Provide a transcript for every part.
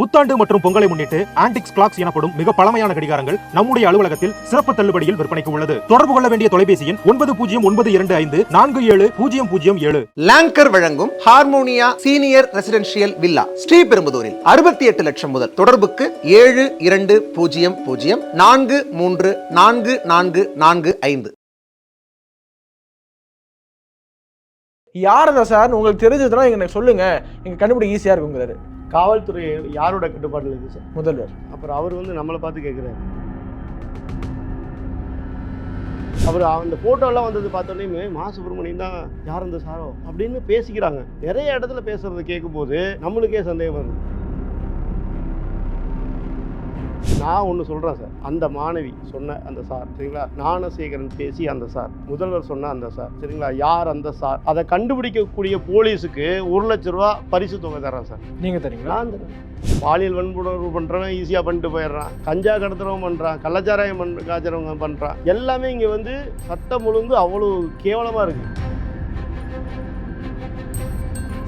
புத்தாண்டு மற்றும் பொங்கலை முன்னிட்டு ஆன்டிக்ஸ் கிளாக்ஸ் எனப்படும் மிக பழமையான கடிகாரங்கள் நம்முடைய அலுவலகத்தில் சிறப்பு தள்ளுபடியில் விற்பனைக்கு உள்ளது. தொடர்பு கொள்ள வேண்டிய தொலைபேசி எண் ஒன்பது பூஜ்ஜியம் ஒன்பது இரண்டு ஐந்து நான்கு ஏழு பூஜ்ஜியம் பூஜ்ஜியம் ஏழு. லாங்கர் வழங்கும் ஹார்மோனியா சீனியர் ரெசிடென்ஷியல் வில்லா ஸ்ரீபெரும்புதூரில் அறுபத்தி எட்டு லட்சம் முதல் தொடர்புக்கு ஏழு இரண்டு பூஜ்ஜியம் பூஜ்ஜியம் நான்கு மூன்று நான்கு நான்கு நான்கு ஐந்து. யார் அந்த சார் உங்களுக்கு தெரிஞ்சதுன்னா எங்க எனக்கு சொல்லுங்க. எங்க கண்டுபிடிக்க ஈஸியா இருக்குங்கிறாரு. காவல்துறை யாரோட கட்டுப்பாட்டில் இருக்குது சார் முதல்வர். அப்புறம் அவர் வந்து நம்மளை பார்த்து கேட்குறாரு அவர் அந்த ஃபோட்டோலாம் வந்தது பார்த்தோன்னே மா சுப்பிரமணியம் தான் யார் அந்த சாரோ? அப்படின்னு பேசிக்கிறாங்க. நிறைய இடத்துல பேசுறது கேட்கும்போது நம்மளுக்கே சந்தேகம் வருது. நான் ஒன்று சொல்கிறேன் சார். அந்த மாணவி சொன்ன அந்த சார் சரிங்களா? ஞானசேகரன் பேசி அந்த சார் முதல்வர் சொன்ன அந்த சார் சரிங்களா? யார் அந்த சார்? அதை கண்டுபிடிக்கக்கூடிய போலீஸுக்கு ஒரு லட்ச ரூபா பரிசு தொகை தரேன் சார். நீங்க தெரியுங்களா நான் தரேன். பாலியல் வன்புணர்வு பண்ணுறவன் ஈஸியாக பண்ணிட்டு போயிடுறான். கஞ்சா கடத்துறவன் பண்ணுறான் கள்ளச்சாராயம் பண் காய்ச்சறவங்க பண்ணுறான் எல்லாமே இங்கே வந்து சட்டம் ஒழுங்கு அவ்வளோ கேவலமாக இருக்கு.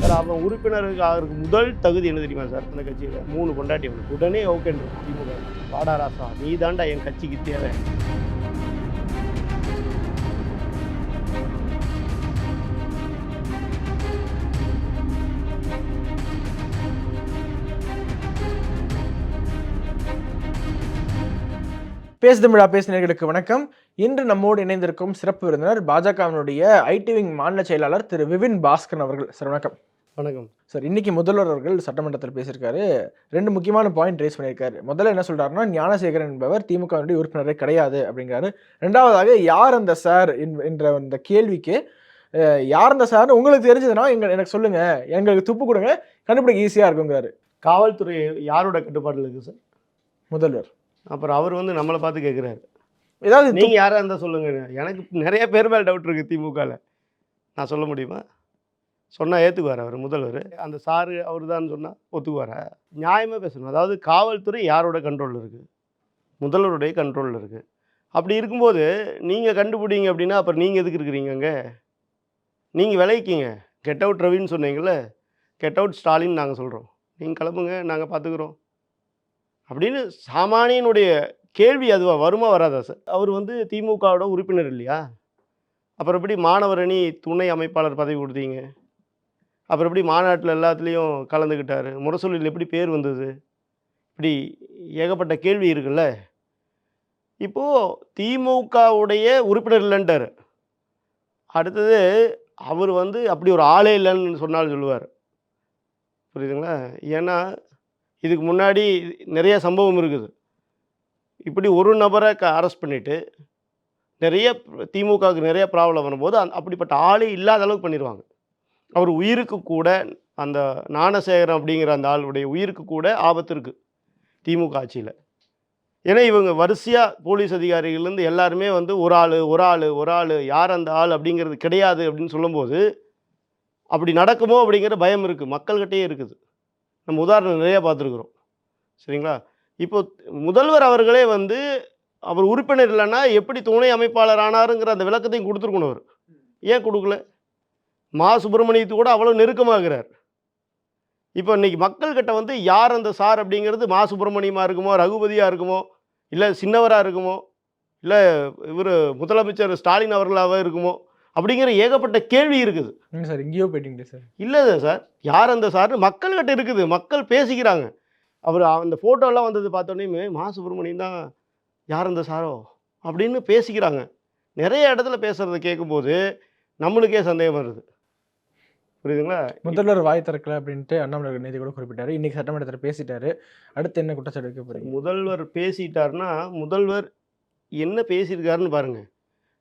சார் அவன் உறுப்பினருக்கு ஆகிறதுக்கு முதல் தகுதி என்ன தெரியுமா சார்? அந்த கட்சியில் மூணு கொண்டாட்டி அவனுக்கு உடனே ஓகேன்ற திமுக. வாடா ராசா நீ தாண்டா என் கட்சிக்கு தேவை. பேசு தமிழா பேசினர்களுக்கு வணக்கம். இன்று நம்மோடு இணைந்திருக்கும் சிறப்பு விருந்தினர் பாஜகவினுடைய ஐடி விங் மாநில செயலாளர் திரு விபின் பாஸ்கரன் அவர்கள். சார் வணக்கம். வணக்கம். சார் இன்னைக்கு முதல்வர் அவர்கள் சட்டமன்றத்தில் பேசியிருக்காரு. ரெண்டு முக்கியமான பாயிண்ட் ரேஸ் பண்ணியிருக்காரு. முதல்ல என்ன சொல்றாருன்னா ஞானசேகரன் என்பவர் திமுகவினுடைய உறுப்பினரே கிடையாது அப்படிங்கிறாரு. ரெண்டாவதாக யார் அந்த சார் என்- என்ற அந்த கேள்விக்கு யார் அந்த சார்னு உங்களுக்கு தெரிஞ்சதுன்னா எங்க எனக்கு சொல்லுங்க. எங்களுக்கு துப்பு கொடுங்க. கண்டுபிடிக்க ஈஸியா இருக்குங்கிறாரு. காவல்துறை யாரோட கட்டுப்பாட்டில் இருக்குது சார்? முதல்வர். அப்புறம் அவர் வந்து நம்மளை பார்த்து கேட்குறாரு ஏதாவது நீங்கள் யாராக இருந்தால் சொல்லுங்கள் எனக்கு நிறைய பேர் மேலே டவுட் இருக்குது திமுகவில் நான் சொல்ல முடியுமா? சொன்னால் ஏற்றுக்குவார் அவர் முதல்வர். அந்த சாரு அவர் தான் சொன்னால் ஒத்துக்குவார். நியாயமாக பேசணும். அதாவது காவல்துறை யாரோட கண்ட்ரோலில் இருக்குது முதல்வருடைய கண்ட்ரோலில் இருக்குது அப்படி இருக்கும்போது நீங்கள் கண்டுபிடிங்க அப்படின்னா அப்புறம் நீங்கள் எதுக்கு இருக்கிறீங்க அங்கே? நீங்கள் விளைவிக்கிங்க கெட் அவுட் ரவின்னு சொன்னீங்கல்ல? கெட் அவுட் ஸ்டாலின் நாங்கள் சொல்கிறோம் நீங்கள் கிளம்புங்க நாங்கள் பார்த்துக்குறோம் அப்படின்னு சாமானியனுடைய கேள்வி அதுவா? வருமா வராதா சார்? அவர் வந்து திமுகவோட உறுப்பினர் இல்லையா? அப்புறம் எப்படி மாணவர் அணி துணை அமைப்பாளர் பதவி கொடுத்தீங்க? அப்புறம் எப்படி மாநாட்டில் எல்லாத்துலேயும் கலந்துக்கிட்டார் முரசொலியில் எப்படி பேர் வந்தது? இப்படி ஏகப்பட்ட கேள்வி இருக்குல்ல? இப்போது திமுகவுடைய உறுப்பினர் இல்லைன்ட்டார். அடுத்தது அவர் வந்து அப்படி ஒரு ஆளே இல்லைன்னு சொன்னாலும் சொல்லுவார். புரியுதுங்களா? ஏன்னா இதுக்கு முன்னாடி நிறைய சம்பவம் இருக்குது. இப்படி ஒரு நபரை க அரெஸ்ட் பண்ணிவிட்டு நிறைய திமுகவுக்கு நிறைய ப்ராப்ளம் வரும்போது அந்த அப்படிப்பட்ட ஆளே இல்லாத அளவுக்கு பண்ணிடுவாங்க அவர் உயிருக்கு கூட அந்த ஞானசேகரன் அப்படிங்கிற அந்த ஆளுடைய உயிருக்கு கூட ஆபத்து இருக்குது திமுக ஆட்சியில். ஏன்னா இவங்க வரிசையாக போலீஸ் அதிகாரிகள்லேருந்து எல்லாருமே வந்து ஒரு ஆள் ஒரு ஆள் ஒரு ஆள் யார் அந்த ஆள் அப்படிங்கிறது கிடையாது அப்படின்னு சொல்லும்போது அப்படி நடக்குமோ அப்படிங்கிற பயம் இருக்குது மக்கள்கிட்டயே இருக்குது. நம்ம உதாரணம் நிறையா பார்த்துருக்குறோம். சரிங்களா? இப்போ முதல்வர் அவர்களே வந்து அவர் உறுப்பினர் இல்லைன்னா எப்படி துணை அமைப்பாளர் ஆனாருங்கிற அந்த விளக்கத்தையும் கொடுத்துருக்கணும் அவர். ஏன் கொடுக்கல? மா சுப்பிரமணியத்து கூட அவ்வளோ நெருக்கமாகிறார். இப்போ இன்னைக்கு மக்கள்கிட்ட வந்து யார் அந்த சார் அப்படிங்கிறது மா சுப்பிரமணியமாக இருக்குமோ ரகுபதியாக இருக்குமோ இல்லை சின்னவராக இருக்குமோ இல்லை இவர் முதலமைச்சர் ஸ்டாலின் அவர்களாக இருக்குமோ அப்படிங்கிற ஏகப்பட்ட கேள்வி இருக்குது. சார் எங்கேயோ போயிட்டீங்களே சார்? இல்லை சார் யார் அந்த சார் மக்கள்கிட்ட இருக்குது மக்கள் பேசிக்கிறாங்க. அவர் அந்த ஃபோட்டோலாம் வந்தது பார்த்தோன்னே மா சுப்பிரமணியம் தான் யார் அந்த சாரோ அப்படின்னு பேசிக்கிறாங்க. நிறைய இடத்துல பேசுகிறத கேட்கும்போது நம்மளுக்கே சந்தேகம் வருது. புரியுதுங்களா? முதல்வர் வாய் திறக்கல அப்படின்ட்டு அண்ணாமலை நேதி கூட குறிப்பிட்டாரு. இன்னைக்கு சட்டமன்றத்தில் பேசிட்டாரு. அடுத்து என்ன குற்றச்சாட்டு வைக்க போறீங்க? முதல்வர் பேசிட்டாருன்னா முதல்வர் என்ன பேசியிருக்காருன்னு பாருங்க.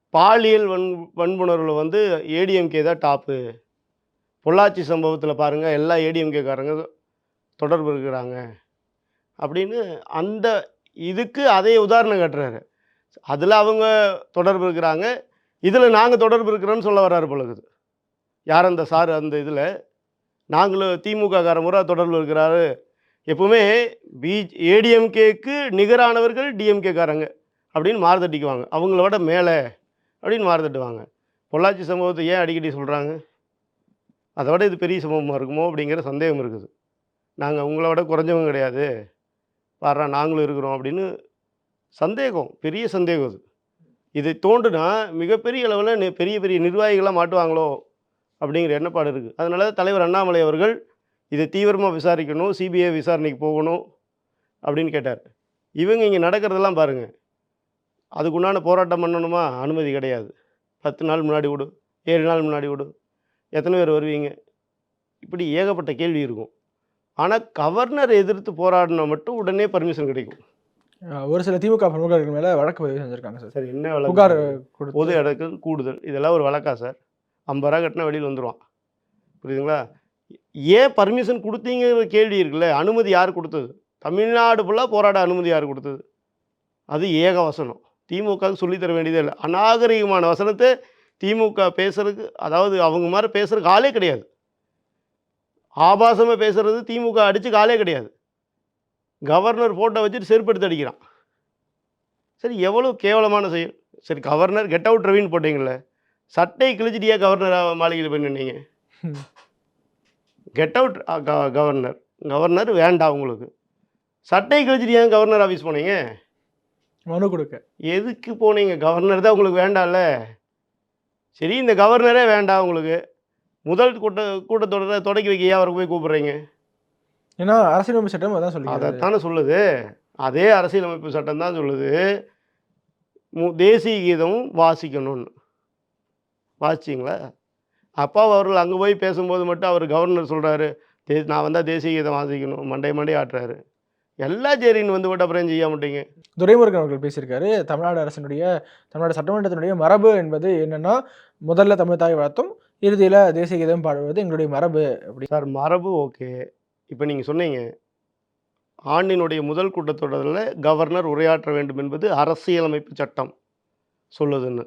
பாலியல் வன் வன்புணர்வில் வந்து ஏடிஎம்கே தான் டாப்பு பொள்ளாச்சி சம்பவத்தில் பாருங்கள் எல்லா ஏடிஎம்கேக்காரங்க தொடர்பு இருக்கிறாங்க. அப்படின்னு அந்த இதுக்கு அதே உதாரணம் காட்டுறாரு. அதில் அவங்க தொடர்பு இருக்கிறாங்க. இதில் நாங்கள் தொடர்பு இருக்கிறோன்னு சொல்ல வர்றாரு இருக்குது. யார் அந்த சார் அந்த இதில்? நாங்களும் திமுக கார முறை தொடர்பு இருக்கிறாரு. எப்பவுமே பி ஏடிஎம்கேக்கு நிகரானவர்கள் டிஎம்கேக்காரங்க அப்படின்னு மாறுதட்டிக்குவாங்க. அவங்களோட மேலே அப்படின்னு மாறுதட்டுவாங்க. பொள்ளாச்சி சம்பவத்தை ஏன் அடிக்கடி சொல்கிறாங்க அதை விட இது பெரிய சம்பவமாக இருக்குமோ அப்படிங்கிற சந்தேகம் இருக்குது. நாங்கள் உங்களை விட குறைஞ்சவங்க கிடையாது. வர்றா நாங்களும் இருக்கிறோம் அப்படின்னு சந்தேகம் பெரிய சந்தேகம் அது. இதை தோண்டுனா மிகப்பெரிய அளவில் பெரிய பெரிய நிர்வாகிகளாக மாட்டுவாங்களோ? அப்படிங்கிற எண்ணப்பாடு இருக்குது அதனால தான் தலைவர் அண்ணாமலை அவர்கள் இதை தீவிரமாக விசாரிக்கணும் சிபிஐ விசாரணைக்கு போகணும் அப்படின்னு கேட்டார். இவங்க இங்கே நடக்கிறதெல்லாம் பாருங்கள் அதுக்குண்டான போராட்டம் பண்ணணுமா? அனுமதி கிடையாது. பத்து நாள் முன்னாடி விடு ஏழு நாள் முன்னாடி விடு எத்தனை பேர் வருவீங்க? இப்படி ஏகப்பட்ட கேள்வி இருக்கும். ஆனால் கவர்னர் எதிர்த்து போராடினா மட்டும் உடனே பர்மிஷன் கிடைக்கும். ஒரு சில திமுக பிரமுகர்கள் மேல வழக்கு பதிவு செஞ்சிருக்காங்க சார். சார் என்ன வழக்கு? பொது இடங்கள் கூடுதல். இதெல்லாம் ஒரு வழக்கா சார்? ஐம்பது ரூபா கட்டினா வெளியில் வந்துடுவான் புரியுதுங்களா? ஏன் பர்மிஷன் கொடுத்தீங்கிற கேள்வி இருக்குல்ல அனுமதி யார் கொடுத்தது? தமிழ்நாடு ஃபுல்லாக போராட அனுமதி யார் கொடுத்தது? அது ஏக வசனம். திமுகவுக்கு சொல்லித்தர வேண்டியதே இல்லை. அநாகரிகமான வசனத்தை திமுக பேசுறதுக்கு அதாவது அவங்க மாதிரி பேசுகிறதுக்கு ஆளே கிடையாது. ஆபாசமாக பேசுகிறது திமுக அடித்து காலே கிடையாது. கவர்னர் ஃபோட்டோ வச்சுட்டு செருப்படுத்தி அடிக்கிறான். சரி எவ்வளோ கேவலமான செயல். சரி கவர்னர் கெட் அவுட் ரவின்னு போட்டீங்களே சட்டை கிழிச்சிட்டியா கவர்னர் மாளிகையில் போய் நின்னீங்க. கெட் அவுட் கவர்னர் கவர்னர் வேண்டாம் உங்களுக்கு. சட்டை கிழிச்சிட்டியா கவர்னர் ஆஃபீஸ் போனீங்க? மனு கொடுக்க. எதுக்கு போனீங்க? கவர்னர் தான் உங்களுக்கு வேண்டாம்ல. சரி இந்த கவர்னரே வேண்டாம் உங்களுக்கு. முதல் கூட்ட கூட்டத்தொடரை தொடக்கி வைக்க அவரை போய் கூப்பிடுறீங்க? ஏன்னா அரசியலமைப்பு சட்டம் அதான் சொல்லி அதைத்தானே சொல்லுது. அதே அரசியலமைப்பு சட்டம் தான் சொல்லுது. மு- தேசிய கீதமும் வாசிக்கணும்னு. வாசிச்சிங்களா? அப்பா அவர்கள் அங்கே போய் பேசும்போது மட்டும் அவர் கவர்னர் சொல்கிறாரு தே நான் வந்தால் தேசிய கீதம் வாசிக்கணும் மண்டை மண்டை ஆட்டுறாரு. எல்லா சரின்னு வந்து விட்டு அப்புறம் செய்ய மாட்டீங்க? துரைமுருகன் அவர்கள் பேசியிருக்காரு தமிழ்நாடு அரசினுடைய தமிழ்நாடு சட்டமன்றத்தினுடைய மரபு என்பது என்னன்னா முதல்ல தமிழ் தாய் வளர்த்தும் இறுதியில தேசிய கீதம் பாடுவது எங்களுடைய மரபு அப்படி. சார் மரபு ஓகே. இப்போ நீங்கள் சொன்னீங்க ஆண்டினுடைய முதல் கூட்டத்தொடரில் கவர்னர் உரையாற்ற வேண்டும் என்பது அரசியலமைப்பு சட்டம் சொல்லுதுன்னு.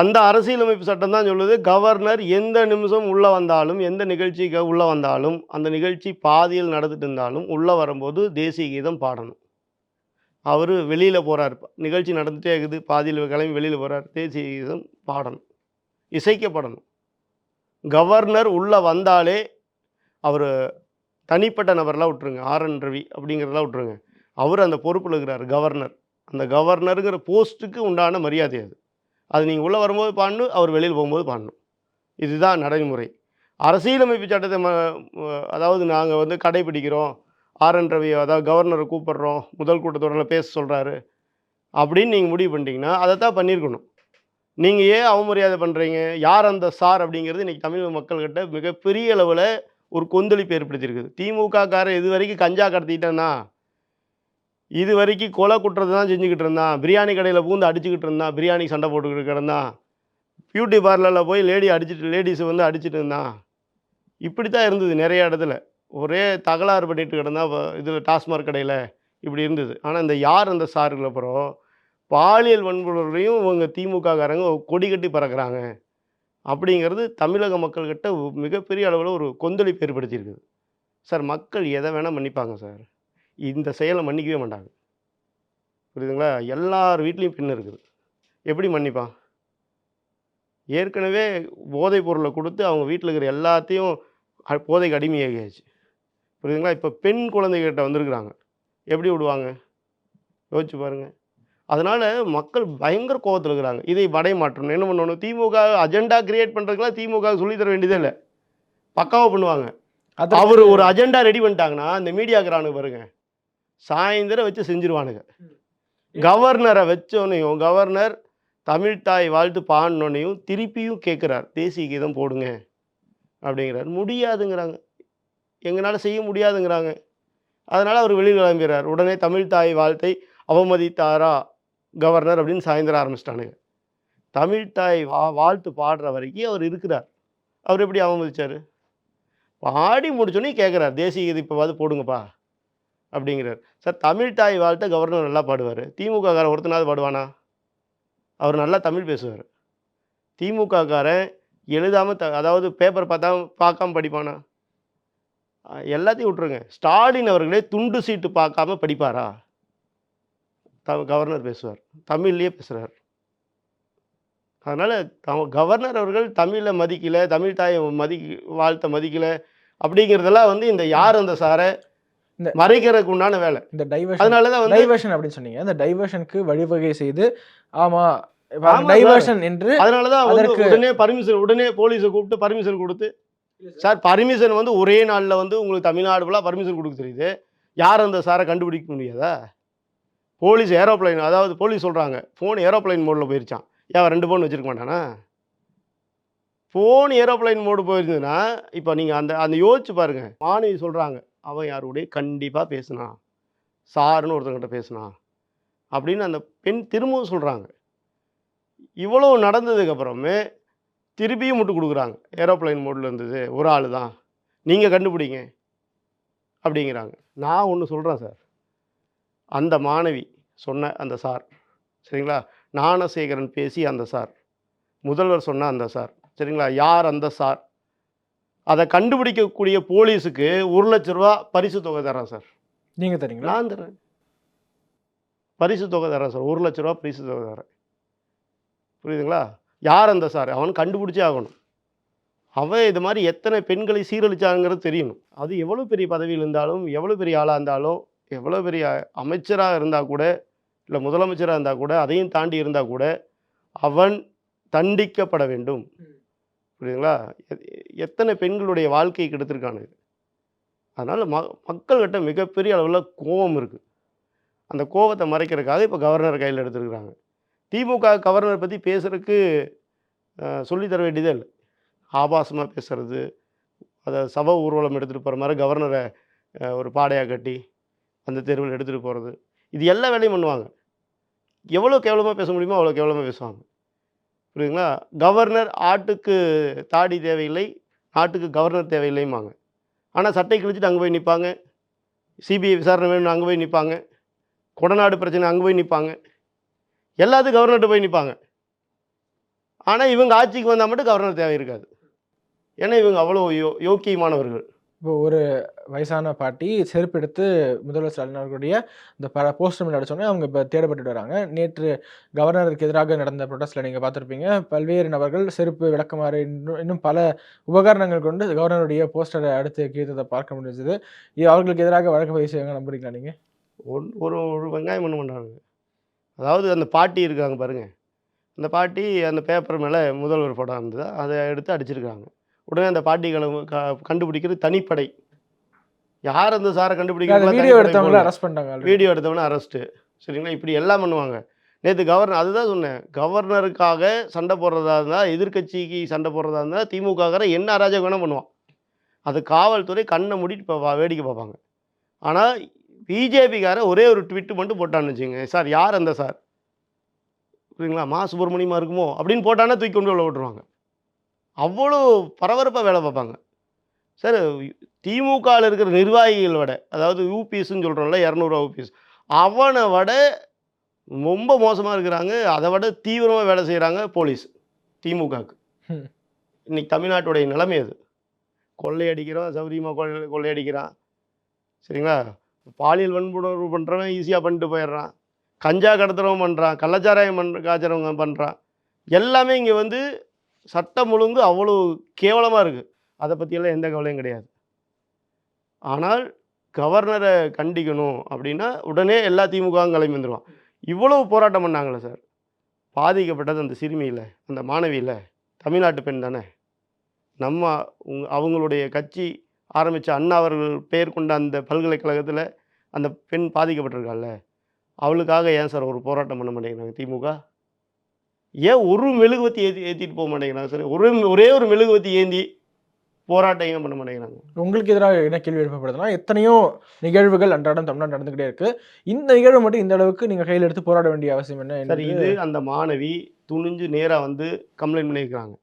அந்த அரசியலமைப்பு சட்டம் தான் சொல்லுது. கவர்னர் எந்த நிமிஷம் உள்ளே வந்தாலும் எந்த நிகழ்ச்சிக்கு உள்ளே வந்தாலும் அந்த நிகழ்ச்சி பாதியில் நடந்துட்டு இருந்தாலும் உள்ளே வரும்போது தேசிய கீதம் பாடணும். அவர் வெளியில் போகிறார் நிகழ்ச்சி நடந்துகிட்டே இருக்குது. பாதியில் கிளம்பி வெளியில் போகிறார் தேசிய கீதம் பாடணும். இசைக்கப்படணும். கவர்னர் உள்ளே வந்தாலே அவர் தனிப்பட்ட நபர்லாம் விட்டுருங்க. ஆர்என் ரவி அப்படிங்கிறதெல்லாம் விட்டுருங்க. அவர் அந்த பொறுப்பில் இருக்கிறார் கவர்னர். அந்த கவர்னருங்கிற போஸ்ட்டுக்கு உண்டான மரியாதை அது. அது நீங்கள் உள்ளே வரும்போது பாடணும் அவர் வெளியில் போகும்போது பாடணும் இதுதான் நடைமுறை. அரசியலமைப்பு சட்டத்தை ம அதாவது நாங்கள் வந்து கடைபிடிக்கிறோம். ஆர்என் ரவி அதாவது கவர்னரை கூப்பிடுறோம். முதல் கூட்டத்தொடரில் பேச சொல்கிறாரு அப்படின்னு நீங்கள் முடிவு பண்ணிட்டீங்கன்னா அதை தான் பண்ணியிருக்கணும். நீங்கள் ஏன் அவமரியாதை பண்ணுறீங்க யார் அந்த சார் அப்படிங்கிறது இன்றைக்கி தமிழ் மக்கள்கிட்ட மிகப்பெரிய அளவில் ஒரு கொந்தளிப்பு ஏற்படுத்தியிருக்குது. திமுக காரன் இது வரைக்கும் கஞ்சா கடத்திட்டேன்னா இது வரைக்கும் கொலை குற்றத்தை தான் செஞ்சுக்கிட்டு இருந்தான். பிரியாணி கடையில் பூந்து அடிச்சுக்கிட்டு இருந்தான். பிரியாணி சண்டை போட்டுக்கிட்டு கிடந்தான். பியூட்டி பார்லரில் போய் லேடி அடிச்சிட்டு லேடிஸை வந்து அடிச்சுட்டு இருந்தான். இப்படி தான் இருந்தது நிறைய இடத்துல. ஒரே தகராறு பண்ணிட்டு கிடந்தா இதில் டாஸ்மாக் கடையில் இப்படி இருந்தது. ஆனால் இந்த யார் அந்த சாருகள் அப்புறம்? பாலியல் வன்புணர்வையும் இவங்க திமுககாரங்க கொடி கட்டி பறக்கிறாங்க. அப்படிங்கிறது தமிழக மக்கள்கிட்ட மிகப்பெரிய அளவில் ஒரு கொந்தளிப்பு ஏற்படுத்தியிருக்குது. சார் மக்கள் எதை வேணால் மன்னிப்பாங்க சார். இந்த செயலை மன்னிக்கவே மாட்டாங்க. புரியுதுங்களா? எல்லார் வீட்லேயும் பின் இருக்குது. எப்படி மன்னிப்பான்? ஏற்கனவே போதைப் பொருளை கொடுத்து அவங்க வீட்டில் இருக்கிற எல்லாத்தையும் போதைக்கு அடிமையாகியாச்சு. புரியுதுங்களா? இப்போ பெண் குழந்தைகிட்ட வந்திருக்கிறாங்க. எப்படி விடுவாங்க? யோசிச்சு பாருங்க. அதனால் மக்கள் பயங்கர கோவத்தில் இருக்கிறாங்க. இதை வடை மாற்றணும் என்ன பண்ணணும்? திமுக அஜெண்டா கிரியேட் பண்ணுறதுக்குலாம் திமுக சொல்லித் தர வேண்டியதே இல்லை. பக்காவாக பண்ணுவாங்க. அதற்கு- அவர் ஒரு அஜெண்டா ரெடி பண்ணிட்டாங்கன்னா இந்த மீடியாக்கிறானுங்க பாருங்க. சாயந்தரம் வச்சு செஞ்சிருவானுங்க. கவர்னரை வச்சோன்னையும் கவர்னர் தமிழ்தாய் வாழ்த்து பாடினோன்னையும் திருப்பியும் கேட்குறார் தேசிய கீதம் போடுங்க அப்படிங்கிறார். முடியாதுங்கிறாங்க. எங்களால் செய்ய முடியாதுங்கிறாங்க. அதனால் அவர் வெளியில் கிளம்பிடுறார் உடனே தமிழ்தாய் வாழ்த்தை அவமதித்தாரா கவர்னர் அப்படின்னு சாயந்தரம் ஆரம்பிச்சிட்டானுங்க. தமிழ்தாய் வா வாழ்த்து பாடுற வரைக்கும் அவர் இருக்கிறார். அவர் எப்படி அவமதிச்சார்? பாடி முடிச்சோன்னே கேட்குறார் தேசிய கீதம் இப்போ வந்து போடுங்கப்பா. அப்படிங்கிறார். சார் தமிழ் தாய் வாழ்த்த கவர்னர் நல்லா பாடுவார். திமுககாரன் ஒருத்தனாவது பாடுவானா? அவர் நல்லா தமிழ் பேசுவார். திமுககாரன் எழுதாமல் த அதாவது பேப்பர் பார்த்தா பார்க்காம படிப்பானா? எல்லாத்தையும் விட்ருங்க ஸ்டாலின் அவர்களே துண்டு சீட்டு பார்க்காம படிப்பாரா? த கவர்னர் பேசுவார். தமிழ்லேயே பேசுகிறார் அதனால் த கவர்னர் அவர்கள் தமிழை மதிக்கலை தமிழ் தாயை மதி வாழ்த்த மதிக்கலை அப்படிங்கிறதெல்லாம் வந்து இந்த யார் அந்த சாரை மறைக்கிறதுக்கு உண்டான வேலை. இந்த டைவர்ஷன் அதனால தான் வந்து டைவர்ஷன் அப்படின்னு சொன்னீங்க. அந்த டைவர்ஷனுக்கு வழிவகை செய்து ஆமா டைவர்ஷன் என்று அதனால தான் அதற்கு- உடனே பர்மிஷன் உடனே போலீஸை கூப்பிட்டு பர்மிஷன் கொடுத்து சார் பர்மிஷன் வந்து ஒரே நாளில் வந்து உங்களுக்கு தமிழ்நாடு ஃபுல்லாக பர்மிஷன் கொடுக்க தெரியுது. யார் அந்த சாரை கண்டுபிடிக்க முடியாதா? போலீஸ் ஏரோப்ளைன் அதாவது போலீஸ் சொல்கிறாங்க ஃபோன் ஏரோப்ளைன் மோடில் போயிருச்சான் ஏன் ரெண்டு ஃபோன் வச்சிருக்க மாட்டானா? ஃபோன் ஏரோப்ளைன் மோடு போயிருந்ததுன்னா இப்போ நீங்கள் அந்த அந்த யோசிச்சு பாருங்க. மாணவி சொல்கிறாங்க அவன் யாருடைய கண்டிப்பாக பேசுனா. சாருன்னு ஒருத்தங்கிட்ட பேசுனா. அப்படின்னு அந்த பெண் திரும்பவும் சொல்கிறாங்க இவ்வளோ நடந்ததுக்கப்புறமே திருப்பியும் முட்டு கொடுக்குறாங்க. ஏரோப்ளைன் மோடில் இருந்தது ஒரு ஆள் தான். நீங்கள் கண்டுபிடிங்க. அப்படிங்கிறாங்க. நான் ஒன்று சொல்கிறேன் சார். அந்த மாணவி சொன்ன அந்த சார். சரிங்களா? ஞானசேகரன் பேசி அந்த சார். முதல்வர் சொன்ன அந்த சார். சரிங்களா? யார் அந்த சார்? அதை கண்டுபிடிக்கக்கூடிய போலீஸுக்கு ஒரு லட்ச ரூபா பரிசு தொகை தரேன் சார். நீங்க தரீங்களா? நான் தரேன் பரிசு தொகை தரேன் சார். ஒரு லட்ச ரூபா பரிசு தொகை தரேன் புரியுதுங்களா? யார் அந்த சார்? அவன் கண்டுபிடிச்சே ஆகணும். அவன் இது மாதிரி எத்தனை பெண்களை சீரழிச்சாங்கிறது தெரியணும். அது எவ்வளோ பெரிய பதவியில் இருந்தாலும் எவ்வளோ பெரிய ஆளாக இருந்தாலும் எவ்வளோ பெரிய அமைச்சராக இருந்தால் கூட இல்லை முதலமைச்சராக இருந்தால் கூட அதையும் தாண்டி இருந்தால் கூட அவன் தண்டிக்கப்பட வேண்டும். புரியுதுங்களா? எத்தனை பெண்களுடைய வாழ்க்கையை கெடுத்திருக்கானு அதனால் ம மக்கள்கிட்ட மிகப்பெரிய அளவில் கோபம் இருக்குது அந்த கோபத்தை மறைக்கிறதுக்காக இப்போ கவர்னர் கையில் எடுத்துருக்குறாங்க. திமுக கவர்னர் பற்றி பேசுகிறதுக்கு சொல்லித்தர வேண்டியதே இல்லை. ஆபாசமாக பேசுறது அதை சப ஊர்வலம் எடுத்துகிட்டு போகிற மாதிரி கவர்னரை ஒரு பாடையாக கட்டி அந்த தெருவில் எடுத்துகிட்டு போகிறது இது எல்லா வேலையும் பண்ணுவாங்க. எவ்வளோ கேவலமாக பேச முடியுமோ அவ்வளோ கேவலமாக பேசுவாங்க. புரியுதுங்களா? கவர்னர் ஆட்டுக்கு தாடி தேவையில்லை நாட்டுக்கு கவர்னர் தேவையில்லைம்பாங்க. ஆனால் சட்டை கிழிச்சிட்டு அங்கே போய் நிற்பாங்க சிபிஐ விசாரணை வேணும்னு அங்கே போய் நிற்பாங்க கொடநாடு பிரச்சனை அங்கே போய் நிற்பாங்க எல்லாத்துக்கும் கவர்னர்கிட்ட போய் நிற்பாங்க ஆனால் இவங்க ஆட்சிக்கு வந்தால் மட்டும் கவர்னர் தேவை இருக்காது. ஏன்னா இவங்க அவ்வளோ யோ யோக்கியமானவர்கள். இப்போ ஒரு வயசான பாட்டி செருப்பு எடுத்து முதல்வர் ஸ்டாலின் அவர்களுடைய இந்த ப போஸ்டர் மேலே அடிச்சோடனே அவங்க இப்போ தேடப்பட்டு வராங்க. நேற்று கவர்னருக்கு எதிராக நடந்த ப்ரொட்டஸ்ட்டில் நீங்கள் பார்த்துருப்பீங்க. பல்வேறு நபர்கள் செருப்பு விளக்கமாறு இன்னும் இன்னும் பல உபகரணங்கள் கொண்டு கவர்னருடைய போஸ்டரை அடுத்து கீழ்த்ததை பார்க்க முடிஞ்சது. இது அவர்களுக்கு எதிராக வழக்கு பதிவு செய்வாங்க நம்புறீங்களா நீங்கள் ஒன் ஒரு ஒரு வெங்காயம் ஒன்று பண்ணுறாங்க அதாவது அந்த பாட்டி இருக்காங்க பாருங்கள் அந்த பாட்டி அந்த பேப்பர் மேலே முதல்வர் படம் இருந்தது அதை எடுத்து அடிச்சிருக்காங்க. உடனே அந்த பாட்டிகளை க கண்டுபிடிக்கிறது தனிப்படை. யார் அந்த சாரை கண்டுபிடிக்கிறது வீடியோ எடுத்தவங்கள அரெஸ்ட் பண்ணிட்டாங்க. வீடியோ எடுத்தவன அரெஸ்ட்டு சரிங்களா? இப்படி எல்லாம் பண்ணுவாங்க. நேற்று கவர்னர் அதுதான் சொன்னேன். கவர்னருக்காக சண்டை போடுறதா இருந்தால் எதிர்க்கட்சிக்கு சண்டை போடுறதா இருந்தால் திமுககார என்ன அராஜகம் வேணால் பண்ணுவான். அது காவல்துறை கண்ணை மூடிட்டு பா- வேடிக்கை பார்ப்பாங்க. ஆனால் பிஜேபிக்கார ஒரே ஒரு ட்விட்டு மட்டும் போட்டான்னு வச்சுங்க சார் யார் அந்த சார்? புரியுங்களா மா சுப்பிரமணியமா இருக்குமோ? அப்படின்னு போட்டானா தூக்கி கொண்டு உள்ள விட்டுருவாங்க அவ்வளோ பரபரப்பாக வேலை பார்ப்பாங்க. சார் திமுகவில் இருக்கிற நிர்வாகிகள் விட அதாவது யூபிஎஸ்ன்னு சொல்கிறோம்ல இரநூறுவா யூபிஎஸ் அவனை விட ரொம்ப மோசமாக இருக்கிறாங்க. அதை விட தீவிரமாக வேலை செய்கிறாங்க போலீஸ் திமுகவுக்கு. இன்னைக்கு தமிழ்நாட்டுடைய நிலைமை அது. கொள்ளையடிக்கிறான் சௌரியமாக கொள்ளை கொள்ளையடிக்கிறான் சரிங்களா? பாலியல் வன்புணர்வு பண்ணுறவன் ஈஸியாக பண்ணிட்டு போயிடுறான். கஞ்சா கடத்துறவன் பண்ணுறான் கள்ளச்சாராயம் பண் காய்ச்சறவங்க பண்ணுறான் எல்லாமே இங்கே வந்து சட்டம் ஒழுங்கு அவ்வளோ கேவலமாக இருக்குது அதை பற்றியெல்லாம் எந்த கவலையும் கிடையாது. ஆனால் கவர்னரை கண்டிக்கணும் அப்படின்னா உடனே எல்லா திமுகவும் கிளம்பி வந்துடுவான் இவ்வளவு போராட்டம் பண்ணாங்களே சார். பாதிக்கப்பட்டது அந்த சிறுமியில் அந்த மாணவியில். தமிழ்நாட்டு பெண் தானே. நம்ம உங் அவங்களுடைய கட்சி ஆரம்பித்த அண்ணா அவர்கள் பெயர் கொண்ட அந்த பல்கலைக்கழகத்தில் அந்த பெண் பாதிக்கப்பட்டிருக்காள்ல. அவளுக்காக ஏன் சார் ஒரு போராட்டம் பண்ண மாட்டேங்கிறாங்க திமுக? ஏன் ஒரு மெழுகுவத்தி ஏற்றி ஏற்றிட்டு போக மாட்டேங்கிறாங்க? சார் ஒரு ஒரே ஒரு மெழுகுவத்தி ஏந்தி போராட்டம் ஏன் பண்ண மாட்டேங்கிறாங்க? உங்களுக்கு எதிராக என்ன கேள்வி எழுப்பப்படுதுன்னா எத்தனையோ நிகழ்வுகள் அன்றாடம் தமிழ்நாடு நடந்துகிட்டே இருக்கு. இந்த நிகழ்வு மட்டும் இந்த அளவுக்கு நீங்க கையில் எடுத்து போராட வேண்டிய அவசியம் என்ன சார் இது அந்த மாணவி துணிஞ்சு நேராக வந்து கம்ப்ளைண்ட் பண்ணியிருக்கிறாங்க.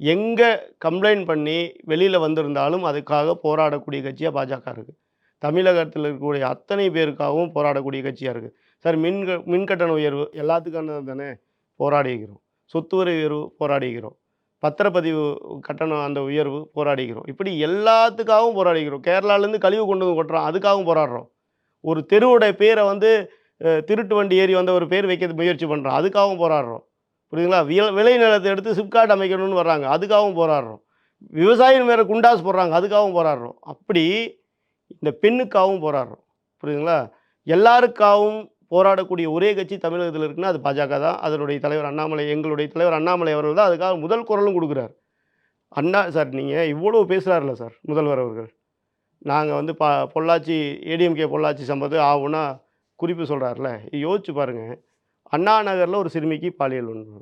எங்கே கம்ப்ளைண்ட் பண்ணி வெளியில் வந்திருந்தாலும் அதுக்காக போராடக்கூடிய கட்சியாக பாஜக இருக்குது தமிழகத்தில் இருக்கக்கூடிய அத்தனை பேருக்காகவும் போராடக்கூடிய கட்சியாக இருக்குது சார் மின் மின் கட்டண உயர்வு எல்லாத்துக்கானது தானே? போராடிக்கிறோம் சொத்து வரி உயர்வு போராடிக்கிறோம் பத்திரப்பதிவு கட்டணம் அந்த உயர்வு போராடிக்கிறோம் இப்படி எல்லாத்துக்காகவும் போராடிக்கிறோம் கேரளாலேருந்து கழிவு கொண்டு வந்து கொட்டுறோம். அதுக்காகவும் போராடுறோம். ஒரு தெருவோடைய பேரை வந்து திருட்டு வண்டி ஏறி வந்த ஒரு பேர் வைக்கிறது முயற்சி பண்ணுறோம் அதுக்காகவும் போராடுறோம். புரியுதுங்களா? வில விளை நிலத்தை எடுத்து சிப்காட் அமைக்கணும்னு வர்றாங்க. அதுக்காகவும் போராடுறோம். விவசாயிகள் மேலே குண்டாஸ் போடுறாங்க. அதுக்காகவும் போராடுறோம். அப்படி இந்த பெண்ணுக்காகவும் போராடுறோம். புரியுதுங்களா? எல்லாருக்காகவும் போராடக்கூடிய ஒரே கட்சி தமிழகத்தில் இருக்குன்னா அது பாஜக தான். அதனுடைய தலைவர் அண்ணாமலை எங்களுடைய தலைவர் அண்ணாமலை அவர்கள் தான் அதுக்காக முதல் குரலும் கொடுக்குறாரு. அண்ணா சார் நீங்கள் இவ்வளோ பேசுகிறார்ல சார் முதல்வர் அவர்கள். நாங்கள் வந்து பா பொள்ளாச்சி ஏடிஎம்கே பொள்ளாச்சி சம்பது ஆகும்னா குறிப்பு சொல்கிறார்ல யோசிச்சு பாருங்கள் அண்ணா நகரில் ஒரு சிறுமிக்கு பாலியல் ஒன்று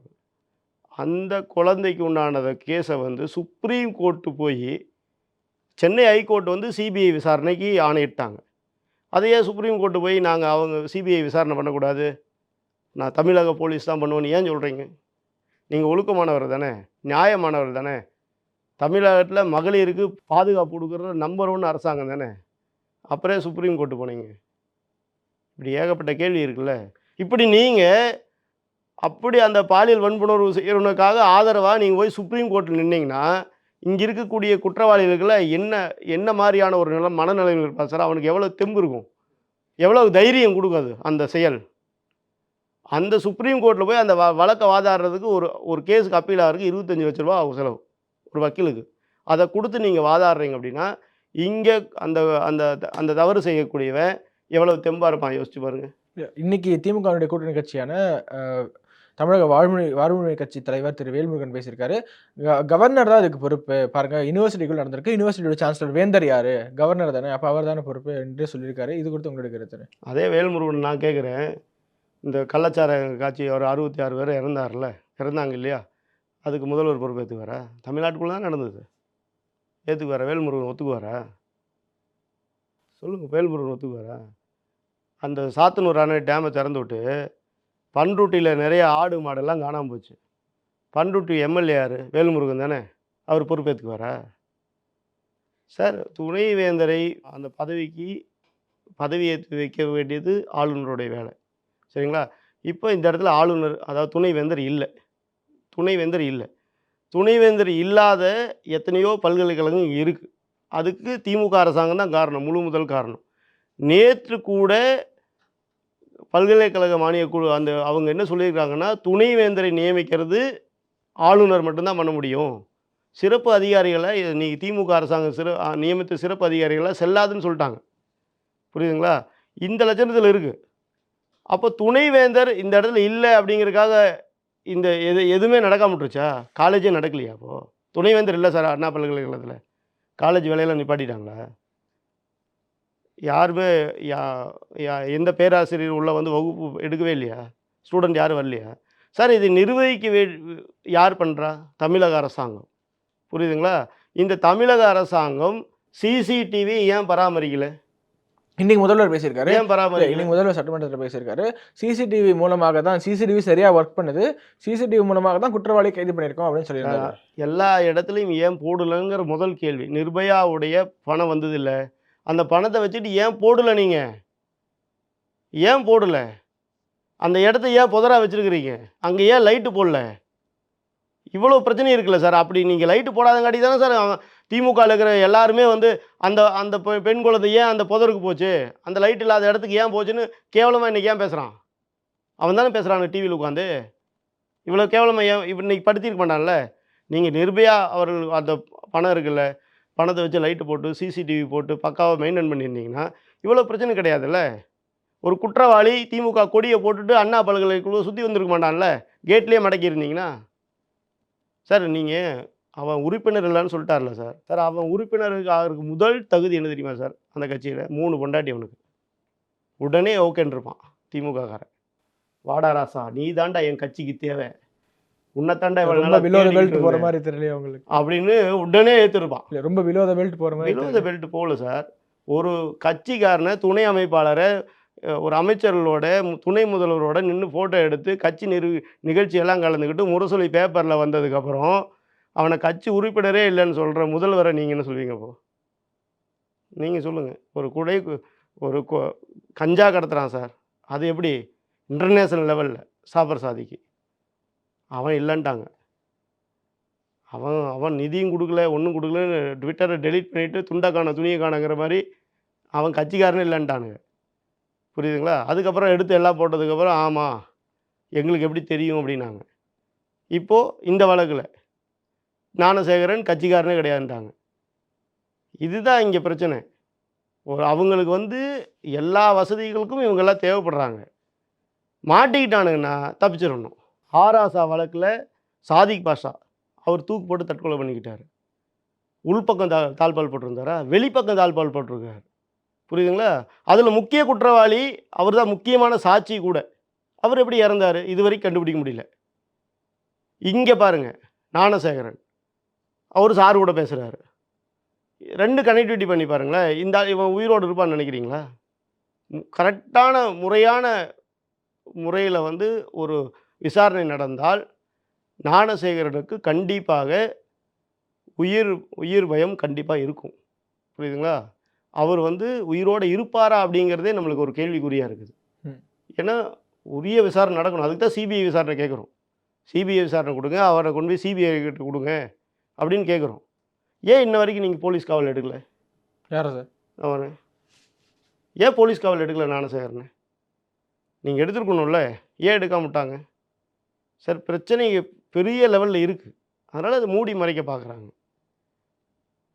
அந்த குழந்தைக்கு உண்டானத கேஸை வந்து சுப்ரீம் கோர்ட்டு போய் சென்னை ஹைகோர்ட் வந்து சிபிஐ விசாரணைக்கு ஆணையிட்டாங்க. அதையே சுப்ரீம் கோர்ட்டு போய் நாங்கள் அவங்க சிபிஐ விசாரணை பண்ணக்கூடாது. நான் தமிழக போலீஸ் தான் பண்ணுவேன்னு ஏன் சொல்கிறீங்க நீங்கள் ஒழுக்கமானவர் தானே நியாயமானவர் தானே. தமிழகத்தில் மகளிருக்கு பாதுகாப்பு கொடுக்குற நம்பர் ஒன் அரசாங்கம் தானே. அப்புறம் சுப்ரீம் கோர்ட்டு போனீங்க. இப்படி ஏகப்பட்ட கேள்வி இருக்குல்ல. இப்படி நீங்கள் அப்படி அந்த பாலியல் வன்புணர்வு செய்கிறவனுக்காக ஆதரவாக நீங்கள் போய் சுப்ரீம் கோர்ட்டில் நின்னீங்கன்னா இங்கே இருக்கக்கூடிய குற்றவாளிகளுக்குள்ள என்ன என்ன மாதிரியான ஒரு நிலம் மனநிலையில் இருப்பா சார்? அவனுக்கு எவ்வளோ தெம்பு இருக்கும்? எவ்வளோ தைரியம் கொடுக்காது அந்த செயல்? அந்த சுப்ரீம் கோர்ட்டில் போய் அந்த வ வழக்கை வாதாடுறதுக்கு ஒரு ஒரு கேஸுக்கு அப்பீல் ஆகிறதுக்கு இருபத்தஞ்சி லட்ச ரூபா ஆகும் செலவு ஒரு வக்கீலுக்கு. அதை கொடுத்து நீங்கள் வாதாடுறீங்க அப்படின்னா இங்கே அந்த அந்த அந்த தவறு செய்யக்கூடியவன் எவ்வளவு தெம்பாக இருப்பான்? யோசிச்சு பாருங்க. இன்னைக்கு திமுகவுடைய கூட்டணி கட்சியான தமிழக வாழ்மொழி வாழ்வுரிமை கட்சி தலைவர் திரு வேல்முருகன் பேசியிருக்காரு. க- கவர்னர் தான் இதுக்கு பொறுப்பு. பாருங்க யூனிவர்சிட்டிக்குள் நடந்திருக்கு. யூனிவர்சிட்டியோட சான்சலர் வேந்தர் யாரு? கவர்னர் தானே. அப்போ அவர் தானே பொறுப்பு என்று சொல்லியிருக்காரு. இது குறித்து உங்களுடைய கருத்து அதே வேல்முருகன் நான் கேட்குறேன். இந்த கள்ளச்சார காட்சி ஒரு அறுபத்தி ஆறு பேர் இறந்தார்ல. இறந்தாங்க இல்லையா? அதுக்கு முதல்வர் பொறுப்பு ஏற்றுக்குவாரா தமிழ்நாட்டுக்குள்ளே தான் நடந்தது. ஏற்றுக்குவாரா வேல்முருகன் ஒத்துக்குவாரா? சொல்லுங்கள் வேல்முருகன் ஒத்துக்குவாரா? அந்த சாத்தனூர் அணை டேமை திறந்து விட்டு பண்ருட்டியில் நிறைய ஆடு மாடெல்லாம் காணாமல் போச்சு. பண்ருட்டி எம்எல்ஏ யார்? வேல்முருகன் தானே? அவர் பொறுப்பேற்றுக்குவாரா சார் துணைவேந்தரை அந்த பதவிக்கு பதவி ஏற்று வைக்க வேண்டியது ஆளுநருடைய வேலை. சரிங்களா? இப்போ இந்த இடத்துல ஆளுநர் அதாவது துணைவேந்தர் இல்லை. துணைவேந்தர் இல்லை. துணைவேந்தர் இல்லாத எத்தனையோ பல்கலைக்கழகம் இருக்குது அதுக்கு திமுக அரசாங்கம் தான் காரணம் முழு முதல் காரணம். நேற்று கூட பல்கலைக்கழக மானிய குழு அந்த அவங்க என்ன சொல்லியிருக்காங்கன்னா துணைவேந்தரை நியமிக்கிறது ஆளுநர் மட்டும்தான் பண்ண முடியும். சிறப்பு அதிகாரிகளை நீ திமுக அரசாங்கம் சிற நியமித்த சிறப்பு அதிகாரிகளை செல்லாதுன்னு சொல்லிட்டாங்க. புரியுதுங்களா? இந்த லட்சணத்தில் இருக்குது அப்போ துணைவேந்தர் இந்த இடத்துல இல்லை அப்படிங்கிறதுக்காக இந்த எது எதுவுமே நடக்காம விட்டுருச்சா? காலேஜே நடக்கலையா அப்போது துணைவேந்தர் இல்லை சார் அண்ணா பல்கலைக்கழகத்தில். காலேஜ் வேலையெல்லாம் நிப்பாட்டிட்டாங்களா? யாருமே யா யா எந்த பேராசிரியர் உள்ள வந்து வகுப்பு எடுக்கவே இல்லையா? ஸ்டூடெண்ட் யாரும் வரலையா? சார் இது நிர்வகிக்க வே யார் பண்ணுறா தமிழக அரசாங்கம். புரியுதுங்களா? இந்த தமிழக அரசாங்கம் சிசிடிவி ஏன் பராமரிக்கல? இன்னைக்கு முதல்வர் பேசியிருக்காரு. ஏன் பராமரிக்கல? இன்னைக்கு முதல்வர் சட்டமன்றத்தில் பேசியிருக்காரு. சிசிடிவி மூலமாக தான் சிசிடிவி சரியா ஒர்க் பண்ணுது. சிசிடிவி மூலமாக தான் குற்றவாளி கைது பண்ணியிருக்கோம் அப்படின்னு சொல்லியிருந்தாரு. எல்லா இடத்துலையும் ஏன் போடலங்கிற முதல் கேள்வி. நிர்பயாவுடைய பணம் வந்ததில்ல. அந்த பணத்தை வச்சுட்டு ஏன் போடலை நீங்கள் ஏன் போடலை? அந்த இடத்த ஏன் புதரா வச்சுருக்கிறீங்க? அங்கே ஏன் லைட்டு போடல? இவ்வளோ பிரச்சனை இருக்குல்ல சார் அப்படி நீங்கள் லைட்டு போடாதங்காட்டி தானே சார் திமுகவில் இருக்கிற எல்லாருமே வந்து அந்த அந்த பெண் குழந்தை ஏன் அந்த புதருக்கு போச்சு? அந்த லைட் இல்லாத இடத்துக்கு ஏன் போச்சுன்னு கேவலமாக இன்றைக்கி ஏன் பேசுகிறான் அவன் தானே பேசுகிறான் டிவியில் உட்காந்து இவ்வளோ கேவலமாக ஏன் இப்போ இன்றைக்கி படுத்திருக்க மாட்டான்ல. நீங்கள் நிர்பயா அவர்கள் அந்த பணம் இருக்குல்ல பணத்தை வச்சு லைட்டு போட்டு சிசிடிவி போட்டு பக்காவாக மெயின்டைன் பண்ணியிருந்தீங்கன்னா இவ்வளோ பிரச்சனை கிடையாதுல்ல? ஒரு குற்றவாளி திமுக கொடியை போட்டுட்டு அண்ணா பல்கலைக்குள்ள சுற்றி வந்திருக்க மாட்டான்ல? கேட்லேயே மடக்கியிருந்தீங்கன்னா? சார் நீங்கள் அவன் உறுப்பினர் இல்லைன்னு சொல்லிட்டார்ல சார். சார் அவன் உறுப்பினருக்கு ஆகிறதுக்கு முதல் தகுதி என்ன தெரியுமா சார்? அந்த கட்சியில் மூணு பொண்டாட்டி அவனுக்கு. உடனே ஓகேன்னு இருப்பான் திமுககாரன். வாடா ராசா நீ தாண்டா என் கட்சிக்கு தேவை. உன்னைத்தாண்டா இவ்வளவு நாளா பிலோ பெல்ட் போற. மாதிரி தெரியல உங்களுக்கு. அப்படின்னு உடனே ஏற்றிருப்பான் இல்ல ரொம்ப பிலோ த பெல்ட் போற மாதிரி பிலோ த பெல்ட் போகல சார் ஒரு கட்சிக்காரனை துணை அமைப்பாளரை ஒரு அமைச்சர்களோட மு- துணை முதல்வரோட நின்று ஃபோட்டோ எடுத்து கட்சி நிறு நிகழ்ச்சியெல்லாம் கலந்துக்கிட்டு முரசொலி பேப்பரில் வந்ததுக்கப்புறம் அவனை கட்சி உறுப்பினரே இல்லைன்னு சொல்கிற முதல்வரை நீங்கள் என்ன சொல்வீங்க இப்போ நீங்கள் சொல்லுங்கள் ஒரு குடை ஒரு கஞ்சா கடத்துறான் சார் அது எப்படி? இன்டர்நேஷ்னல் லெவலில் சாப்பர் சாதிக்கு. அவன் இல்லைன்ட்டாங்க. அவன் அவன் நிதியும் கொடுக்கல ஒன்றும் கொடுக்கலன்னு ட்விட்டரை டெலீட் பண்ணிவிட்டு துண்டை காண துணியை காணங்கிற மாதிரி அவன் கட்சிக்காரனே இல்லைன்ட்டானுங்க. புரியுதுங்களா? அதுக்கப்புறம் எடுத்து எல்லாம் போட்டதுக்கப்புறம் ஆமாம் எங்களுக்கு எப்படி தெரியும் அப்படின்னாங்க. இப்போது இந்த வழக்கில் ஞானசேகரன் கட்சிக்காரனே கிடையாதுன்ட்டாங்க. இதுதான் இங்கே பிரச்சனை. ஒரு அவங்களுக்கு வந்து எல்லா வசதிகளுக்கும் இவங்கெல்லாம் தேவைப்படுறாங்க. மாட்டிக்கிட்டானுங்கன்னா தப்பிச்சிடணும். ஹாராசா வழக்கில் சாதிக் பாஷா அவர் தூக்கு போட்டு தற்கொலை பண்ணிக்கிட்டார். உள்பக்கம் தா தாழ்பால் போட்டிருந்தாரா? வெளிப்பக்கம் தாழ்பால் போட்டிருக்காரு. புரியுதுங்களா? அதில் முக்கிய குற்றவாளி அவர் தான் முக்கியமான சாட்சி கூட. அவர் எப்படி இறந்தார்? இதுவரைக்கும் கண்டுபிடிக்க முடியல. இங்கே பாருங்க ஞானசேகரன். அவர் சார் கூட பேசுகிறாரு ரெண்டு கனெக்டிவிட்டி பண்ணி பாருங்களேன். இந்த இவன் உயிரோடு இருப்பான்னு நினைக்கிறீங்களா? கரெக்டான முறையான முறையில் வந்து ஒரு விசாரணை நடந்தால் ஞானசேகரனுக்கு கண்டிப்பாக உயிர் உயிர் பயம் கண்டிப்பாக இருக்கும். புரியுதுங்களா? அவர் வந்து உயிரோடு இருப்பாரா அப்படிங்கிறதே நம்மளுக்கு ஒரு கேள்விக்குறியாக இருக்குது. ஏன்னா உரிய விசாரணை நடக்கணும். அதுக்கு தான் சிபிஐ விசாரணை கேட்குறோம். சிபிஐ விசாரணை கொடுங்க அவரை கொண்டு போய் சிபிஐ கிட்ட கொடுங்க அப்படின்னு கேட்குறோம். ஏன் இன்ன வரைக்கும் நீங்கள் போலீஸ் காவல் எடுக்கல? யாரா சார் அவனை ஏன் போலீஸ் காவல் எடுக்கல ஞானசேகரனை? நீங்கள் எடுத்துருக்கணும்ல. ஏன் எடுக்காம விட்டாங்க? சார் பிரச்சனை பெரிய லெவலில் இருக்குது அதனால் அதை மூடி மறைக்க பார்க்குறாங்க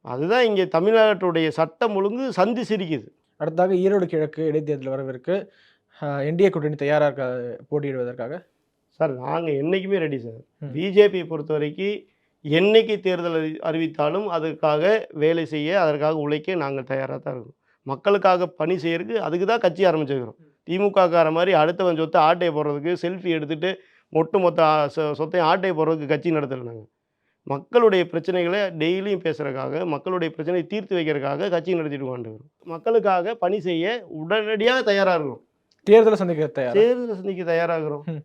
அதுதான் இங்கே தமிழ்நாட்டுடைய சட்டம் ஒழுங்கு சந்தி சிரிக்குது. அடுத்ததாக ஈரோடு கிழக்கு இடைத்தேர்தல் வரவிருக்கு. என்டிஏ கூட்டணி தயாராக இருக்கா போட்டியிடுவதற்காக? சார் நாங்கள் என்றைக்குமே ரெடி சார். பிஜேபியை பொறுத்த வரைக்கும் என்னைக்கு தேர்தல் அறி- அறிவித்தாலும் அதற்காக வேலை செய்ய அதற்காக உழைக்க நாங்கள் தயாராக தான் இருக்கோம். மக்களுக்காக பணி செய்யறதுக்கு அதுக்கு தான் கட்சி ஆரம்பிச்சிருக்கிறோம். திமுகக்கார மாதிரி அடுத்தவன் சொத்தை ஆட்டையை போடுறதுக்கு செல்ஃபி எடுத்துட்டு ஒட்டு மொத்த ஆ- சொ- சொத்தையும் ஆட்டையை போடுறதுக்கு கட்சி நடத்தலை நாங்கள் மக்களுடைய பிரச்சனைகளை டெய்லியும் பேசுகிறதுக்காக மக்களுடைய பிரச்சனையை தீர்த்து வைக்கிறதுக்காக கட்சி நடத்திட்டு கொண்டிருக்கிறோம் மக்களுக்காக பணி செய்ய உடனடியாக தயாராக இருக்கிறோம். தேர்தலை சந்திக்க தயார்? தேர்தல் சந்திக்க தயாராகிறோம்.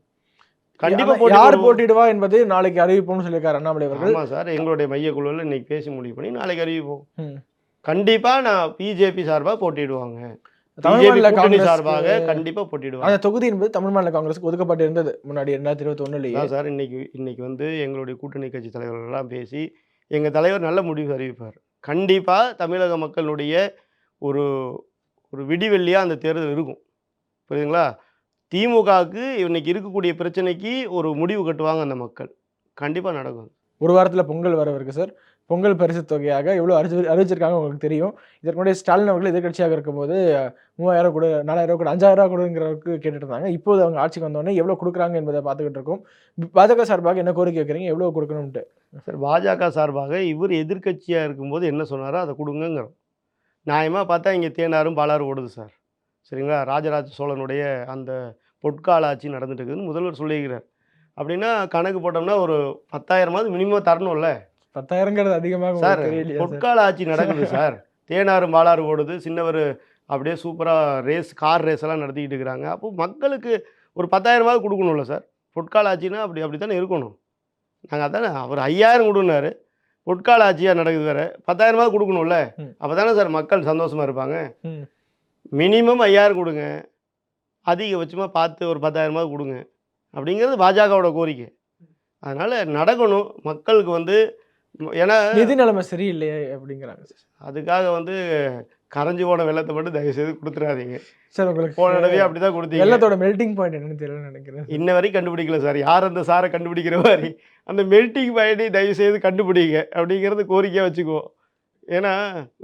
கண்டிப்பாக யார் போட்டி யார் போடுவோம். போட்டியிடுவா என்பது நாளைக்கு அறிவிப்போம்னு சொல்லியிருக்காரு அண்ணாமலை அவர்கள். ஆமாம் சார் எங்களுடைய மையக்குழுவில் இன்னைக்கு பேசி முடிவு பண்ணி நாளைக்கு அறிவிப்போம். கண்டிப்பாக நான் பிஜேபி சார்பாக போட்டியிடுவாங்க. சார்பாக கண்டிப்பாக போட்டியிடுவாங்க. அந்த தொகுதி என்பது தமிழ் மாநில காங்கிரஸுக்கு ஒதுக்கப்பட்டு இருந்தது முன்னாடி ரெண்டாயிரத்தி இருபத்தி சார் இன்னைக்கு இன்னைக்கு வந்து எங்களுடைய கூட்டணி கட்சி தலைவர்கள்லாம் பேசி எங்கள் தலைவர் நல்ல முடிவு அறிவிப்பார். கண்டிப்பாக தமிழக மக்களுடைய ஒரு ஒரு விடிவெள்ளியாக அந்த தேர்தல் இருக்கும். புரியுதுங்களா? திமுகவுக்கு இன்னைக்கு இருக்கக்கூடிய பிரச்சனைக்கு ஒரு முடிவு கட்டுவாங்க அந்த மக்கள். கண்டிப்பாக நடக்கும் ஒரு வாரத்துல பொங்கல் வரவிருக்கு சார். பொங்கல் பரிசு தொகையாக எவ்வளோ அறிவி அறிவிச்சிருக்காங்க உங்களுக்கு தெரியும். இதற்கு முன்னாடி ஸ்டாலின் அவர்கள் எதிர்கட்சியாக இருக்கும்போது மூவாயிரம் கொடு நாலாயிரம் கொடு அஞ்சாயிரம் ரூபா கொடுங்கிறவருக்கு கேட்டுட்டு இருந்தாங்க இப்போது அவங்க ஆட்சிக்கு வந்தோடனே எவ்வளோ கொடுக்குறாங்க என்பதை பார்த்துக்கிட்டு இருக்கோம். பாஜக சார்பாக என்ன கோரிக்கை வைக்கிறீங்க? எவ்வளோ கொடுக்கணும்ட்டு சார் பாஜக சார்பாக இவர் எதிர்க்கட்சியாக இருக்கும்போது என்ன சொன்னாரோ அதை கொடுங்கங்கிறோம். நியாயமாக பார்த்தா இங்கே தேனாரும் பாலாரும் ஓடுது சார். சரிங்களா? ராஜராஜ சோழனுடைய அந்த பொற்கால ஆட்சி நடந்துட்டு இருக்குதுன்னு முதல்வர் சொல்லியிருக்கிறார். அப்படின்னா கணக்கு போட்டோம்னா ஒரு பத்தாயிரமாவது மினிமம் தரணும்ல. பத்தாயிரங்கிறது அதிகமாக சார் பொற்கால ஆட்சி நடக்குது சார். தேனாரும் பாலாறு ஓடுது சின்னவர் அப்படியே சூப்பராக ரேஸ் கார் ரேஸ் எல்லாம் நடத்திக்கிட்டு இருக்கிறாங்க. அப்போ மக்களுக்கு ஒரு பத்தாயிரமாவது கொடுக்கணும்ல சார்? பொற்கால ஆட்சினா அப்படி அப்படி தானே இருக்கணும். நாங்கள் அதானே அவர் ஐயாயிரம் கொடுனாரு பொற்கால ஆட்சியாக நடக்குது வேற. பத்தாயிரமாவது கொடுக்கணும்ல. அப்போ தானே சார் மக்கள் சந்தோஷமாக இருப்பாங்க. மினிமம் ஐயாயிரம் கொடுங்க. அதிகபட்சமாக பார்த்து ஒரு பத்தாயிரமாவது கொடுங்க. அப்படிங்கிறது பாஜகவோட கோரிக்கை. அதனால் நடக்கணும். மக்களுக்கு வந்து ஏன்னா நிதி நிலைமை சரியில்லையே அப்படிங்கிறாங்க சார் அதுக்காக வந்து கரைஞ்சி போன வெள்ளத்தை மட்டும் தயவு செய்து கொடுத்துறாதீங்க. சார் உங்களுக்கு போன தடவையே அப்படி தான் கொடுத்தீங்க. வெள்ளத்தோட மெல்டிங் பாயிண்ட் என்னன்னு தெரியல நினைக்கிறேன். இன்ன வரைக்கும் கண்டுபிடிக்கல சார். யார் அந்த சாரை கண்டுபிடிக்கிற மாதிரி? அந்த மெல்டிங் பாயிண்ட்டை தயவு செய்து கண்டுபிடிங்க அப்படிங்கிறது கோரிக்கையாக வச்சுக்குவோம். ஏன்னா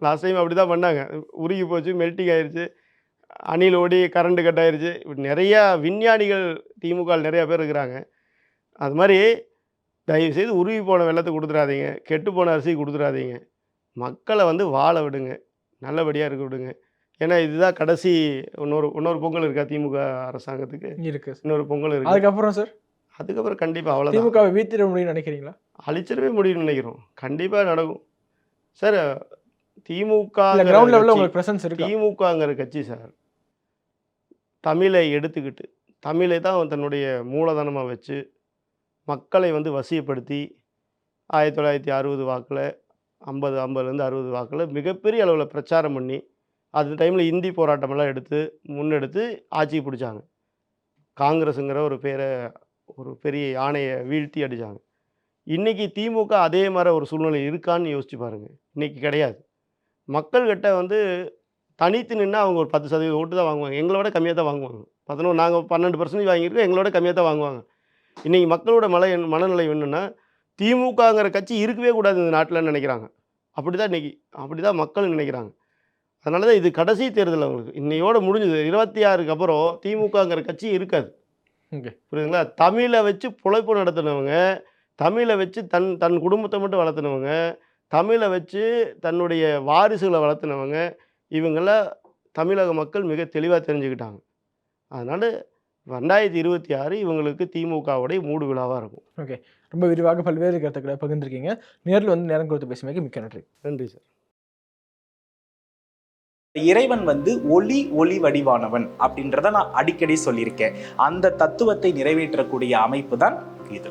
லாஸ்ட் டைம் அப்படி தான் பண்ணாங்க. உருகி போச்சு மெல்டிங் ஆயிருச்சு அணில் ஓடி கரண்ட் கட் ஆயிருச்சு. இப்படி நிறையா விஞ்ஞானிகள் திமுக நிறையா பேர் இருக்கிறாங்க. அது மாதிரி தயவு செய்து உருகி போன வெள்ளத்தை கொடுத்துடாதீங்க. கெட்டு போன அரிசி கொடுத்துடாதீங்க. மக்களை வந்து வாழ விடுங்க. நல்லபடியாக இருக்க விடுங்க. ஏன்னா இதுதான் கடைசி இன்னொரு இன்னொரு பொங்கல் இருக்கா திமுக அரசாங்கத்துக்கு? இருக்கு. இன்னொரு பொங்கல் இருக்கு. அதுக்கப்புறம் சார்? அதுக்கப்புறம் கண்டிப்பாக அவ்வளோதான் திமுகவை வீழ்த்திட முடியும்னு நினைக்கிறீங்களா? அழிச்சிடவே முடியும்னு நினைக்கிறோம். கண்டிப்பாக நடக்கும். சார் திமுக கிரவுண்ட் லெவல்ல உங்களுக்கு பிரசன்ஸ் இருக்கு? திமுகங்கிற கட்சி சார் தமிழை எடுத்துக்கிட்டு தமிழை தான் தன்னுடைய மூலதனமாக வச்சு மக்களை வந்து வசியப்படுத்தி ஆயிரத்தி தொள்ளாயிரத்தி அறுபது வாக்கில் ஐம்பது ஐம்பதுலேருந்து அறுபது வாக்கில் மிகப்பெரிய அளவில் பிரச்சாரம் பண்ணி அந்த டைமில் இந்தி போராட்டமெல்லாம் எடுத்து முன்னெடுத்து ஆட்சிக்கு பிடிச்சாங்க. காங்கிரஸுங்கிற ஒரு பேரை ஒரு பெரிய யானையை வீழ்த்தி அடித்தாங்க இன்றைக்கி திமுக அதே மாதிரி ஒரு சூழ்நிலை இருக்கான்னு யோசிச்சு பாருங்கள் இன்றைக்கி கிடையாது. மக்கள்கிட்ட வந்து தனித்து நின்று அவங்க ஒரு பத்து சதவீதம் ஓட்டு தான் வாங்குவாங்க. எங்களோட கம்மியாக தான் வாங்குவாங்க. பதினொன்று நாங்கள் பன்னெண்டு பர்சன்டேஜ் வாங்கியிருக்கோம் எங்களோட கம்மியாக தான் வாங்குவாங்க. இன்றைக்கி மக்களோட மலை மனநிலை என்னென்னா திமுகங்கிற கட்சி இருக்கவே கூடாது இந்த நாட்டில்னு நினைக்கிறாங்க. அப்படி தான் இன்றைக்கி அப்படி தான் மக்கள் நினைக்கிறாங்க. அதனால தான் இது கடைசி தேர்தல் அவங்களுக்கு. இன்னையோட முடிஞ்சது. இருபத்தி ஆறுக்கு அப்புறம் திமுகங்கிற கட்சி இருக்காது. புரியுதுங்களா? தமிழை வச்சு பிழைப்பு நடத்தினவங்க தமிழை வச்சு தன் தன் குடும்பத்தை மட்டும் வளர்த்துனவங்க தமிழை வச்சு தன்னுடைய வாரிசுகளை வளர்த்துனவங்க இவங்கள தமிழக மக்கள் மிக தெளிவாக தெரிஞ்சுக்கிட்டாங்க. அதனால் ரெண்டாயிரத்தி இருபத்தி ஆறு இவங்களுக்கு திமுகவுடைய மூடு விழாவாக இருக்கும். ரொம்ப விரிவாக பல்வேறு கருத்துக்களை பகிர்ந்திருக்கீங்க. நேரில் வந்து நேரம் கொடுத்து பேசுமைக்கு மிக்க நன்றி. நன்றி சார். இறைவன் வந்து ஒளி ஒளி வடிவானவன் அப்படின்றத நான் அடிக்கடி சொல்லியிருக்கேன். அந்த தத்துவத்தை நிறைவேற்றக்கூடிய அமைப்பு தான் இது.